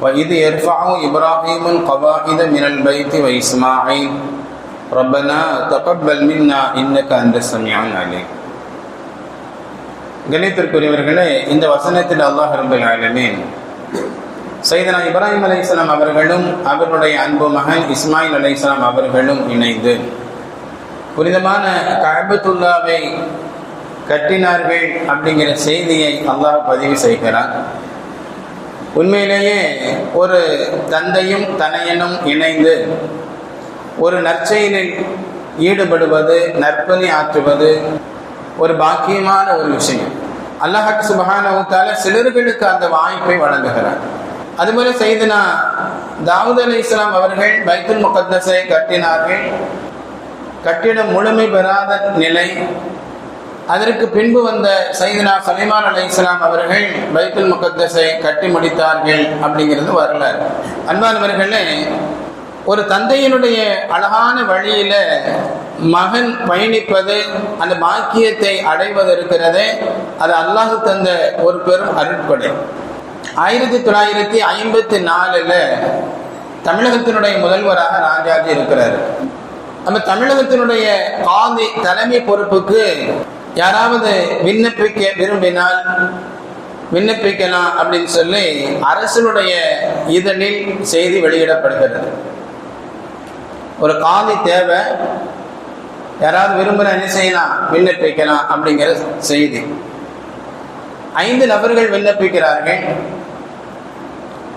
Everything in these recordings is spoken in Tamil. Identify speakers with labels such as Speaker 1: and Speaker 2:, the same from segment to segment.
Speaker 1: وإذ يرفع إبراهيم القواعد من البيت وإسماعيل ربنا تقبل منا إنك أنت السميع العليم கணித்திற்குரியவர்களே இந்த வசனத்தில் அல்லாஹ் ரபுல் ஆலமீன் சைதனா இப்ராஹிம் அலைஹிஸ்ஸலாம் அவர்களும் அவர்களுடைய அன்பு மகன் இஸ்மாயில் அலைஹிஸ்ஸலாம் அவர்களும் இணைந்து புனிதமான கஅபத்துல்லாவை கட்டினார்கள் அப்படிங்கிற செய்தியை அல்லாஹ் பதிவு செய்கிறான் உண்மையிலேயே ஒரு தந்தையும் தனையனும் இணைந்து ஒரு நற்செயலில் ஈடுபடுவது நற்பணி ஆற்றுவது ஒரு பாக்கியமான ஒரு விஷயம். அல்லாஹ் சுபஹானவுத்தால சிலர்களுக்கு அந்த வாய்ப்பை வழங்குகிறார். அதுபோல செய்தனா தாவூத் அலி இஸ்லாம் அவர்கள் பைத்துல் முகத்தஸை கட்டினார்கள். கட்டிடம் முழுமை பெறாத நிலை அதற்கு பின்பு வந்த சைதனா சலிமான் அலி இஸ்லாம் அவர்கள் பைத்துல் முகத்தஸை கட்டி முடித்தார்கள் அப்படிங்கிறது வரலாறு. அன்பானவர்களே ஒரு தந்தையினுடைய அழகான வழியில மகன் பயணிப்பது அந்த பாக்கியத்தை அடைவது இருக்கிறதே அது அல்லாஹு தந்த ஒரு பெரும் அருட்படை ஆயிரத்தி தொள்ளாயிரத்தி ஐம்பத்தி நாலுல தமிழகத்தினுடைய முதல்வராக ராஜாஜி இருக்கிறார். நம்ம தமிழகத்தினுடைய காதி தலைமை பொறுப்புக்கு யாராவது விண்ணப்பிக்க விரும்பினால் விண்ணப்பிக்கலாம் அப்படின்னு சொல்லி அரசனுடைய இதழில் செய்தி வெளியிடப்படுகிறது. ஒரு காலி தேவை. யாராவது விரும்புகிற என்ன செய்யலாம்? விண்ணப்பிக்கலாம் அப்படிங்கிற செய்தி. ஐந்து நபர்கள் விண்ணப்பிக்கிறார்கள்.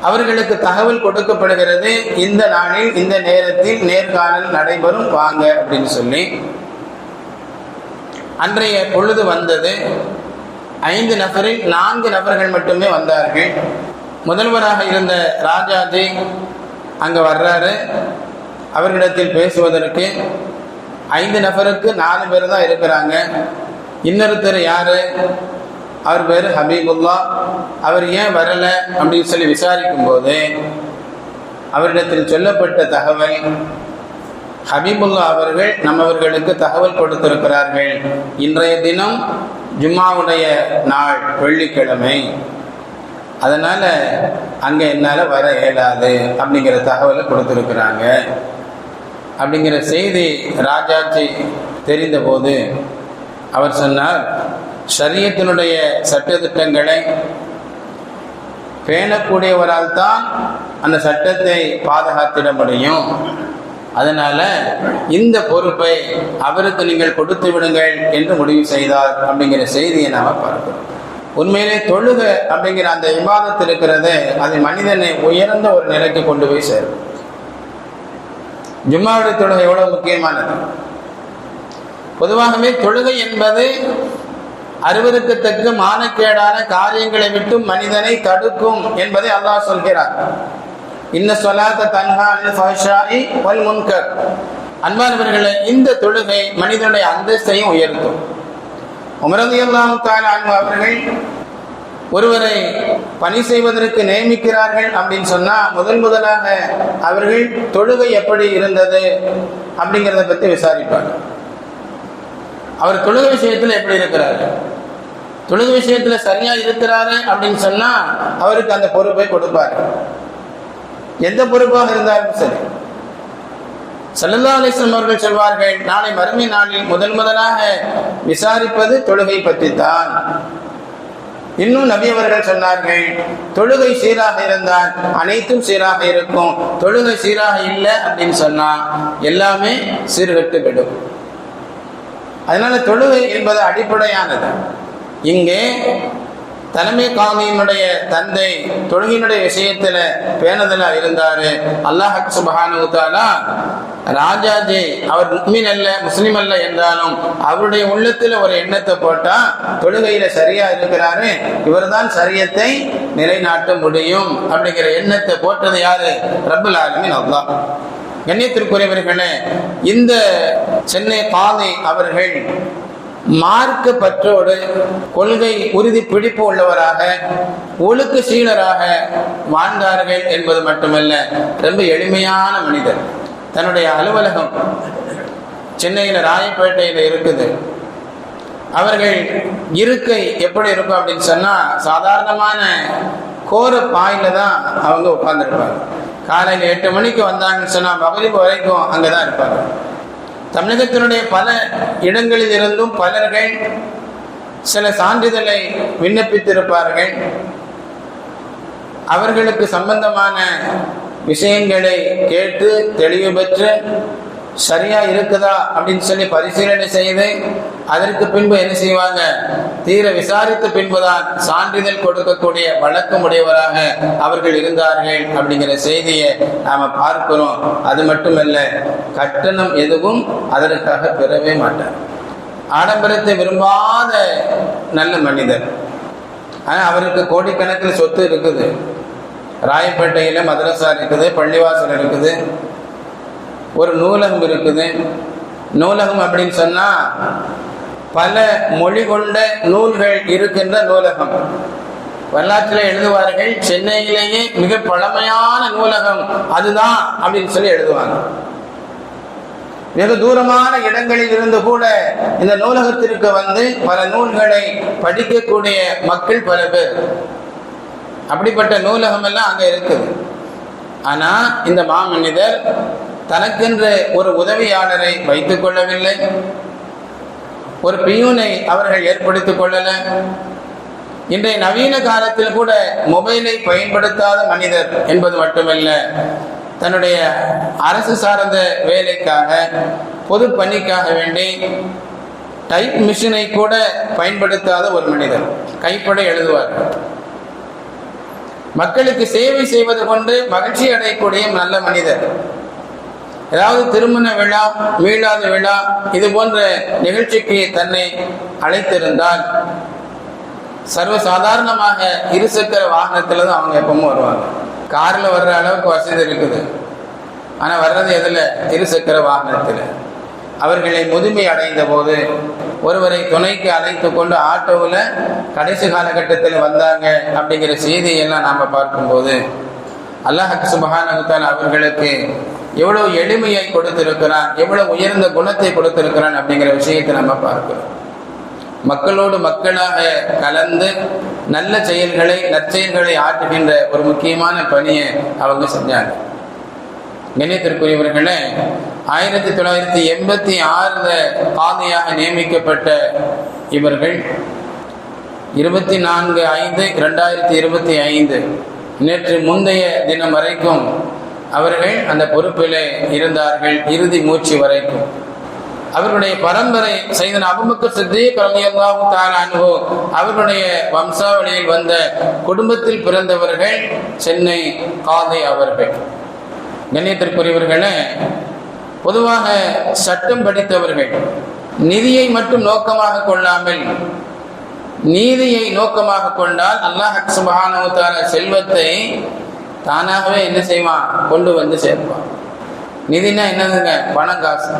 Speaker 1: அவர்களுக்கு தகவல் கொடுக்கப்படுகிறது. இந்த நாளில் இந்த நேரத்தில் நேர்காணல் நடைபெறும். வாங்க அப்படின்னு சொல்லி அன்றைய பொழுது வந்தது. ஐந்து நபரில் நான்கு நபர்கள் மட்டுமே வந்தார்கள். முதல்வராக இருந்த ராஜாஜி அங்கே வர்றாரு. அவர்களிடத்தில் பேசுவதற்கு ஐந்து நபருக்கு நாலு பேர் தான் இருக்கிறாங்க. இன்னொருத்தர் யாரு? அவர் பேர் ஹபீபுல்லா. அவர் ஏன் வரல அப்படின்னு சொல்லி விசாரிக்கும் போது அவரிடத்தில் சொல்லப்பட்ட தகவல் ஹபீபுல்லா அவர்கள் நம்மவர்களுக்கு தகவல் கொடுத்திருக்கிறார்கள். இன்றைய தினம் ஜும்மாவுடைய நாள் வெள்ளிக்கிழமை. அதனால அங்க என்னால வர இயலாது அப்படிங்கிற தகவலை கொடுத்திருக்கிறாங்க. அப்படிங்கிற செய்தி ராஜாஜி தெரிந்தபோது அவர் சொன்னார் சரியத்தினுடைய சட்டத்திட்டங்களை பேணக்கூடியவரால் தான் அந்த சட்டத்தை பாதுகாத்திட முடியும். அதனால இந்த பொறுப்பை அவருக்கு நீங்கள் கொடுத்து விடுங்கள் என்று முடிவு செய்தார் அப்படிங்கிற செய்தியை நாம பார்க்கிறோம். உண்மையிலே தொழுக அப்படிங்கிற அந்த விவாதத்தில் இருக்கிறது அது மனிதனை உயர்ந்த ஒரு நிலைக்கு கொண்டு போய் சேரும். ஜும்மாவுடைய தொழுகை எவ்வளவு முக்கியமானது? பொதுவாகவே தொழுகை என்பது அறுவருக்கு தக்க மானக்கேடான காரியங்களை விட்டு மனிதனை தடுக்கும் என்பதை அல்லாஹ் சொல்கிறார். இன்ன சொல்லாத தன்ஹா வல் முன்கர். அன்பானவர்களே இந்த தொழுகை மனிதனுடைய அந்தஸ்தையும் உயர்த்தும். உமரது அல்லாஹு அவர்கள் ஒருவரை பணி செய்வதற்கு நியமிக்கிறார்கள் அப்படின்னு சொன்னா முதல் முதலாக அவர்கள் தொழுகை எப்படி இருந்தது அப்படிங்கிறத பத்தி விசாரிப்பாங்க. அவர் தொழுகை விஷயத்துல எப்படி இருக்கிறாரு? தொழுகை விஷயத்துல சரியா இருக்கிறாரு அப்படின்னு சொன்னா அவருக்கு அந்த பொறுப்பை கொடுப்பாரு. எந்த பொறுப்பாக இருந்தாலும் சரி. சல்லல்லா அவர்கள் சொல்வார்கள் நாளை மறுமை நாளில் முதல் முதலாக விசாரிப்பது தொழுகை பற்றி தான் இன்னும் நபி அவர்கள் சொன்னார்கள் தொழுகை சீராக இருந்தால் அனைத்தும் சீராக இருக்கும். தொழுகை சீராக இல்லை அப்படின்னு சொன்னா எல்லாமே சீர்கட்டு விடும் அதனால தொழுகை என்பது அடிப்படையானது. இங்கே தலைமை காமியினுடைய தந்தை தொழுகையினுடைய விஷயத்துல பேணதலா இருந்தாரு. அல்லாஹ் சுபஹானுத்தாலா ராஜாஜி அவர் முக்மீன் அல்ல முஸ்லீம் அல்ல என்றாலும் அவருடைய உள்ளத்துல ஒரு எண்ணத்தை போட்டா தொழுகையில சரியா இருக்கிறாரு. இவர்தான் சரியத்தை நிலைநாட்ட முடியும் அப்படிங்கிற எண்ணத்தை போட்டது யாரு? ரப்பல் ஆலமின் அல்லாஹ். கண்ணியத்திற்குரியவர்களே இந்த சென்னை பாதை அவர்கள் மார்க்க பற்றோடு கொள்கை உறுதி பிடிப்பு உள்ளவராக ஒழுக்க சீலராக வாழ்ந்தார்கள் என்பது மட்டுமல்ல ரொம்ப எளிமையான மனிதர். தன்னுடைய அலுவலகம் சென்னையில் ராயப்பேட்டையில் இருக்குது. அவர்கள் இருக்கை எப்படி இருக்கும் அப்படின்னு சொன்னால் சாதாரணமான கோர பாயில தான் அவங்க உட்கார்ந்துருப்பாங்க. காலையில் எட்டு மணிக்கு வந்தாங்கன்னு சொன்னால் மகரிப்பு வரைக்கும் அங்கே தான் இருப்பாங்க. தமிழகத்தினுடைய பல இடங்களில் இருந்தும் பலர்கள் சில சான்றிதழை விண்ணப்பித்திருப்பார்கள். அவர்களுக்கு சம்பந்தமான விஷயங்களை கேட்டு தெளிவு பெற்று சரியா இருக்குதா அப்படின்னு சொல்லி பரிசீலனை செய்து அதற்கு பின்பு என்ன செய்வாங்க? தீர விசாரித்த பின்புதான் சான்றிதழ் கொடுக்கக்கூடிய வழக்கம் உடையவராக அவர்கள் இருந்தார்கள் அப்படிங்கிற செய்தியை நாம பார்க்கிறோம். அது மட்டுமல்ல கட்டணம் எதுவும் அதற்காக பெறவே மாட்டார். ஆடம்பரத்தை விரும்பாத நல்ல மனிதர். ஆனால் அவருக்கு கோடிக்கணக்கில் சொத்து இருக்குது. ராயப்பேட்டையில் மதரசா இருக்குது பள்ளிவாசல் இருக்குது. ஒரு நூலகம் இருக்குது. நூலகம் அப்படின்னு சொன்னா பல மொழி கொண்ட நூல்கள் இருக்கின்ற நூலகம். வரலாற்றில் எழுதுவார்கள். சென்னையிலேயே மிக பழமையான நூலகம் அதுதான் அப்படின்னு சொல்லி எழுதுவாங்க. வெகு தூரமான இடங்களில் இருந்து கூட இந்த நூலகத்திற்கு வந்து பல நூல்களை படிக்கக்கூடிய மக்கள் பல பேர். அப்படிப்பட்ட நூலகம் எல்லாம் அங்க இருக்குது. ஆனா இந்த மாமனிதர் தனக்கென்று ஒரு உதவியாளரை வைத்துக் கொள்ளவில்லை. ஒரு பியூனை அவர்கள் ஏற்படுத்திக் கொள்ளல. இன்றைய நவீன காலத்தில் கூட மொபைலை பயன்படுத்தாத மனிதர் என்பது மட்டுமல்ல தன்னுடைய அரசு சார்ந்த வேலைக்காக பொது பணிக்காக வேண்டி டைப் மிஷினை கூட பயன்படுத்தாத ஒரு மனிதர் கைப்பட எழுதுவார். மக்களுக்கு சேவை செய்வது கொண்டு மகிழ்ச்சி அடையக்கூடிய நல்ல மனிதர். ஏதாவது திருமண விழா மீளாத விழா இது போன்ற நிகழ்ச்சிக்கு தன்னை அழைத்திருந்தால் சர்வசாதாரணமாக இருசக்கர வாகனத்தில் தான் அவங்க எப்பவும் வருவாங்க. காரில் வர்ற அளவுக்கு வசதி இருக்குது. ஆனால் வர்றது எதில்? இருசக்கர வாகனத்தில். அவர்களை முதுமை அடைந்த போது ஒருவரை துணைக்கு அழைத்து கொண்டு ஆட்டோவில் கடைசி காலகட்டத்தில் வந்தாங்க அப்படிங்கிற செய்தியெல்லாம் நாம் பார்க்கும்போது அல்லாஹ் சுபஹானகுத்தால் அவர்களுக்கு எவ்வளவு எளிமையை கொடுத்திருக்கிறான் எவ்வளவு உயர்ந்த குணத்தை கொடுத்திருக்கிறான் அப்படிங்கிற விஷயத்தை நம்ம பார்க்கிறோம். மக்களோடு மக்களாக கலந்து நல்ல செயல்களை நற்செயல்களை ஆற்றுகின்ற ஒரு முக்கியமான பணியை அவங்க செஞ்சாங்க. கண்ணியத்திற்குரியவர்களே ஆயிரத்தி தொள்ளாயிரத்தி எண்பத்தி ஆறுல பாதையாக நியமிக்கப்பட்ட இவர்கள் இருபத்தி நான்கு ஐந்து இரண்டாயிரத்தி இருபத்தி ஐந்து நேற்று முந்தைய தினம் வரைக்கும் அவர்கள் அந்த பொறுப்பிலே இருந்தார்கள் இறுதி மூச்சு வரைக்கும் அவர்களுடைய பரம்பரை செய்த அபுபக்கர் சித்திக் ரலியல்லாஹு தஆலா அன்ஹு அவர்களுடைய வம்சாவளியில் வந்த குடும்பத்தில் பிறந்தவர்கள் சென்னை காதை அவர்கள். கண்ணியத்திற்குரியவர்களே பொதுவாக சட்டம் படித்தவர்கள் நிதியை மட்டும் நோக்கமாக கொள்ளாமல் நீதியை நோக்கமாக கொண்டால் அல்லாஹ் சுபஹானஹு தஆலா செல்வத்தை தானாகவே என்ன செய்வான்? கொண்டு வந்து சேர்ப்பான். நிதினா என்னதுங்க? பணம் காசு.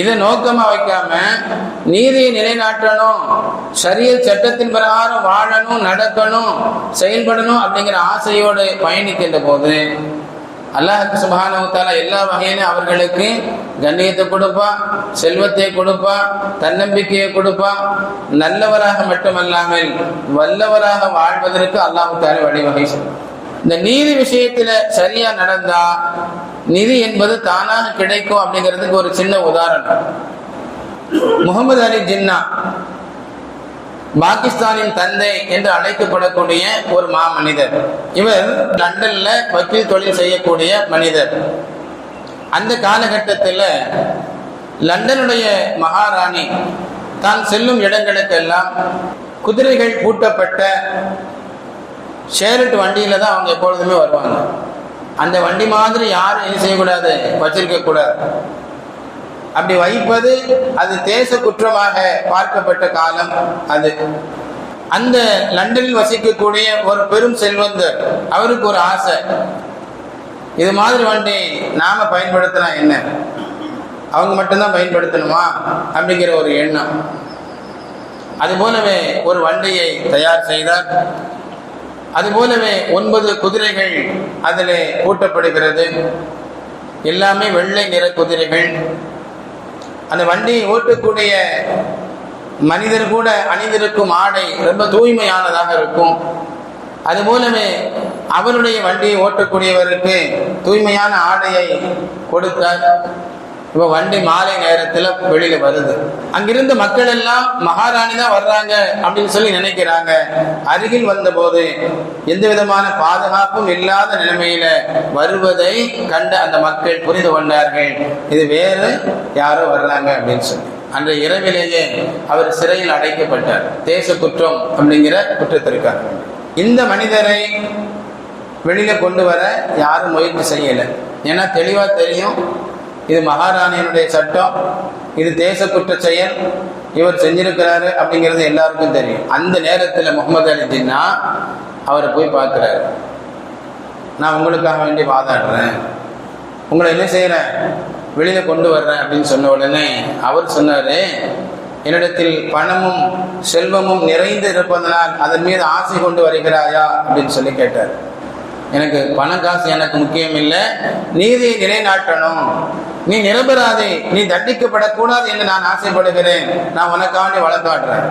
Speaker 1: இதை நோக்கமா வைக்காம நீதியை நிலைநாட்டணும் சரிய சட்டத்தின் பிரகாரம் வாழணும் நடக்கணும் செயல்படணும் அப்படிங்கிற ஆசையோடு பயணிக்கின்ற போது அல்லாஹ் சுபானவத்தால எல்லா வகையிலும் அவர்களுக்கு கண்ணியத்தை கொடுப்பா செல்வத்தை கொடுப்பா தன்னம்பிக்கையை கொடுப்பா. நல்லவராக மட்டுமல்லாமல் வல்லவராக வாழ்வதற்கு அல்லாஹு தால வழிவகை செய்யும். இந்த நீதி விஷயத்துல சரியா நடந்தா நிதி என்பது தானாக கிடைக்கும் அப்படிங்கிறதுக்கு ஒரு சின்ன உதாரணம். முகமது அலி ஜின்னா பாகிஸ்தானின் தந்தை என்று அழைக்கப்படக்கூடிய ஒரு மா மனிதர் இவர் லண்டன்ல வக்கீல் தொழில் செய்யக்கூடிய மனிதர். அந்த காலகட்டத்தில் லண்டனுடைய மகாராணி தான் செல்லும் இடங்களுக்கெல்லாம் குதிரைகள் பூட்டப்பட்ட ஷேரட் வண்டியில தான் அவங்க எப்பொழுதுமே வருவாங்க. அந்த வண்டி மாதிரி யாரும் என்ன செய்யக்கூடாது? வச்சிருக்க கூடாது. அப்படி வைப்பது அது தேச குற்றமாக பார்க்கப்பட்ட காலம் அது. அந்த லண்டனில் வசிக்கக்கூடிய ஒரு பெரும் செல்வந்தர் அவருக்கு ஒரு ஆசை. இது மாதிரி வண்டி நாம பயன்படுத்தலாம் என்ன? அவங்க மட்டும்தான் பயன்படுத்தணுமா? அப்படிங்கிற ஒரு எண்ணம். அதுபோலவே ஒரு வண்டியை தயார் செய்தார். அது போலவே ஒன்பது குதிரைகள் அதில் பூட்டப்படுகிறது எல்லாமே வெள்ளை நிற குதிரைகள். அந்த வண்டியை ஓட்டக்கூடிய மனிதர் கூட அணிந்திருக்கும் ஆடை ரொம்ப தூய்மையானதாக இருக்கும். அது மூலமே அவருடைய வண்டியை ஓட்டக்கூடியவருக்கு தூய்மையான ஆடையை கொடுத்தார். இப்போ வண்டி மாலை நேரத்தில் வெளியில வருது. அங்கிருந்து மக்கள் எல்லாம் மகாராணி தான் வர்றாங்க அப்படின்னு சொல்லி நினைக்கிறாங்க. அருகில் வந்தபோது எந்த விதமான பாதுகாப்பும் இல்லாத நிலைமையில வருவதை கண்ட அந்த மக்கள் புரிந்து கொண்டார்கள். இது வேறு யாரோ வர்றாங்க அப்படின்னு சொல்லி. அன்றைய இரவிலேயே அவர் சிறையில் அடைக்கப்பட்டார். தேச குற்றம் அப்படிங்கிற குற்றத்திற்காக. இந்த மனிதரை வெளியில கொண்டு வர யாரும் முயற்சி செய்யலை. ஏன்னா தெளிவா தெரியும் இது மகாராணியினுடைய சட்டம் இது தேச குற்ற செயல் இவர் செஞ்சிருக்கிறாரு அப்படிங்கிறது எல்லாருக்கும் தெரியும். அந்த நேரத்தில் முகமது அலி ஜின்னா அவரை போய் பார்க்குறாரு. நான் உங்களுக்காக வேண்டி வாதாடுறேன். உங்களை என்ன செய்கிறேன் வெளியில் கொண்டு வர்றேன் அப்படின்னு சொன்ன உடனே அவர் சொன்னார் என்னிடத்தில் பணமும் செல்வமும் நிறைந்து இருப்பதனால் அதன் மீது ஆசை கொண்டு வருகிறாயா அப்படின்னு சொல்லி கேட்டார். எனக்கு பணம் காசு எனக்கு முக்கியம் இல்லை நீதியை நிலைநாட்டணும். நீ நிரம்பராதே நீ தண்டிக்கப்படக்கூடாது என்று நான் ஆசைப்படுகிறேன். நான் உனக்காண்டி வழக்காடுறேன்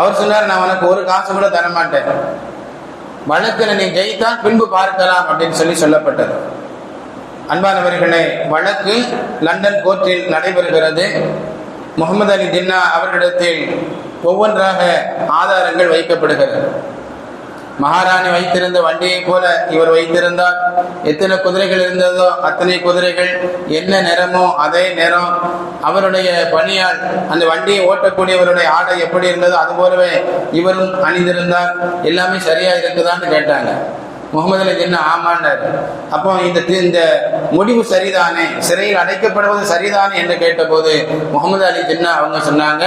Speaker 1: அவர் சொன்னார் நான் உனக்கு ஒரு காசு கூட தர மாட்டேன் வழக்கில் நீ ஜெயித்தால் பின்பு பார்க்கலாம் அப்படின்னு சொல்லி சொல்லப்பட்டது. அன்பானவர்களே வழக்கு லண்டன் கோர்ட்டில் நடைபெறுகிறது. முகமது அலி ஜின்னா அவர்களிடத்தில் ஒவ்வொன்றாக ஆதாரங்கள் வைக்கப்படுகிறது. மகாராணி வைத்திருந்த வண்டியை போல இவர் வைத்திருந்தார். எத்தனை குதிரைகள் இருந்ததோ அத்தனை குதிரைகள் என்ன நிறமோ அதே நிறம் அவருடைய பணியால் அந்த வண்டியை ஓட்டக்கூடியவருடைய ஆடை எப்படி இருந்ததோ அது போலவே இவரும் அணிந்திருந்தார். எல்லாமே சரியா இருக்குதான்னு கேட்டாங்க. முகமது அலி ஜின்னா ஆமாண்டார் அப்போ இந்த இந்த முடிவு சரிதானே? சிறையில் அடைக்கப்படுவது சரிதானே என்று கேட்டபோது முகமது அலி ஜின்னா அவங்க சொன்னாங்க?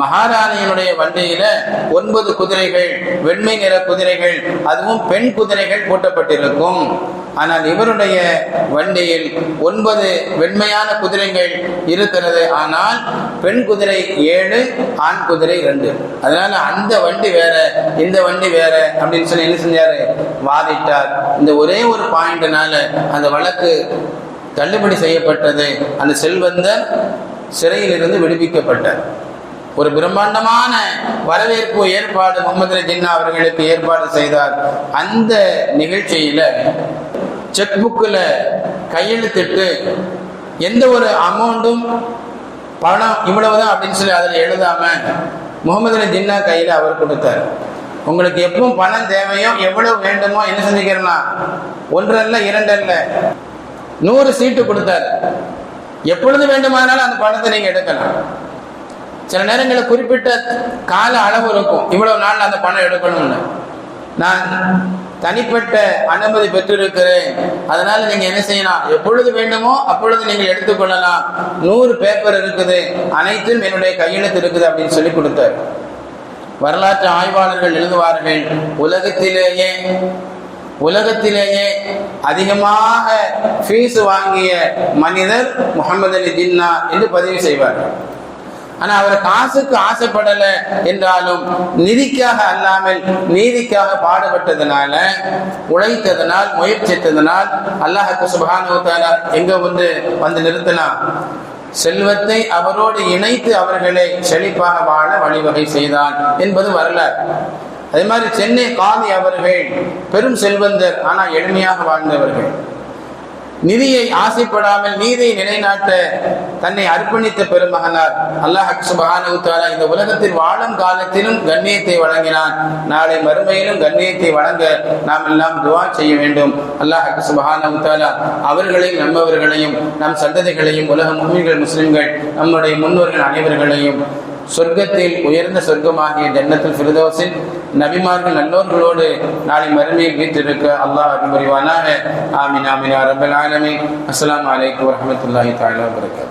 Speaker 1: மகாராணியினுடைய வண்டியில ஒன்பது குதிரைகள் வெண்மை நிற குதிரைகள் அதுவும் பெண் குதிரைகள் பூட்டப்பட்டிருக்கும். ஆனால் இவருடைய வண்டியில் ஒன்பது வெண்மையான குதிரைகள் இருக்கிறது. ஆனால் பெண் குதிரை ஏழு ஆண் குதிரை ரெண்டு. அதனால அந்த வண்டி வேற இந்த வண்டி வேற அப்படின்னு சொல்லி என்ன செஞ்சாரு? வாதிட்டார். இந்த ஒரே ஒரு பாயிண்ட்னால அந்த வழக்கு தள்ளுபடி செய்யப்பட்டது. அந்த செல்வந்தர் சிறையிலிருந்து விடுவிக்கப்பட்டார். ஒரு பிரம்மாண்டமான வரவேற்பு ஏற்பாடு முகமது ஜின்னா அவர்களுக்கு ஏற்பாடு செய்தார். அந்த நிகழ்ச்சியில செக் புக்கில் கையெழுத்திட்டு எந்த ஒரு அமௌண்ட்டும் பணம் இவ்வளவுதான் அப்படின்னு சொல்லி அதில் எழுதாம முகமது ஜின்னா கையில் அவர் கொடுத்தார். உங்களுக்கு எப்பவும் பணம் தேவையோ எவ்வளவு வேண்டுமோ என்ன செஞ்சுக்கிறலாம் ஒன்றல்ல இரண்டல்ல. நூறு சீட்டு கொடுத்தார். எப்பொழுது வேண்டுமானாலும் அந்த பணத்தை நீங்க எடுக்கலாம். சில நேரங்களில் குறிப்பிட்ட கால அளவு இருக்கும். இவ்வளவு நாள் அந்த பணம் எடுக்கணும்னு. நான் தனிப்பட்ட அனுமதி பெற்றிருக்கிறேன். அதனால நீங்க என்ன செய்யலாம்? எப்பொழுது வேண்டுமோ அப்பொழுது நீங்கள் எடுத்துக்கொள்ளலாம். நூறு பேப்பர் இருக்குது. அனைத்தும் என்னுடைய கையெழுத்து இருக்குது அப்படின்னு சொல்லி கொடுத்தார். வரலாற்று ஆய்வாளர்கள் எழுதுவார்கள் உலகத்திலேயே உலகத்திலேயே அதிகமாக ஃபீஸ் வாங்கிய மனிதர் முகமது அலி ஜின்னா என்று பதிவு செய்வார்கள் ஆனா அவர் காசுக்கு ஆசைப்படல என்றாலும் நிதிக்காக அல்லாமல் நீதிக்காக பாடுபட்டதுனால உழைத்ததனால் முயற்சித்ததனால் அல்லாஹுக்கு சுபானுவத்தால எங்க வந்து வந்து நிறுத்தலாம். செல்வத்தை அவரோடு இணைத்து அவர்களை செழிப்பாக வாழ வழிவகை செய்தான் என்பது வரலாறு. அதே மாதிரி சென்னை காதி அவர்கள் பெரும் செல்வந்தர் ஆனால் எளிமையாக வாழ்ந்தவர்கள். நிதியை ஆசைப்படாமல் நீதியை நிலைநாட்ட தன்னை அர்ப்பணித்த பெருமகனார். அல்லாஹ் சுபஹானுத்தாலா இந்த உலகத்தில் வாழும் காலத்திலும் கண்ணியத்தை வழங்கினான். நாளை மறுமையிலும் கண்ணியத்தை வழங்க நாம் எல்லாம் துவா செய்ய வேண்டும். அல்லாஹ் சுபஹானுத்தாலா அவர்களையும் நம்மவர்களையும் நம் சந்ததிகளையும் உலக முஸ்லிம்கள் முஸ்லிம்கள் நம்முடைய முன்னோர்கள் அனைவர்களையும் சொர்க்கத்தில் உயர்ந்த சொர்க்கமாகிய ஜன்னத்தில் பிரதோசின் நபிமார்கள் நல்லோர்களோடு நாளை மறுமையில் வீட்டிருக்க அல்லாஹ் அருள் ஆமின் ஆமீன் அரபல் ரப்பல் அஸ்லாம் வலைக்கம் வரமத்துல்லாஹி வரஹ்மத்துல்லாஹி தஆலா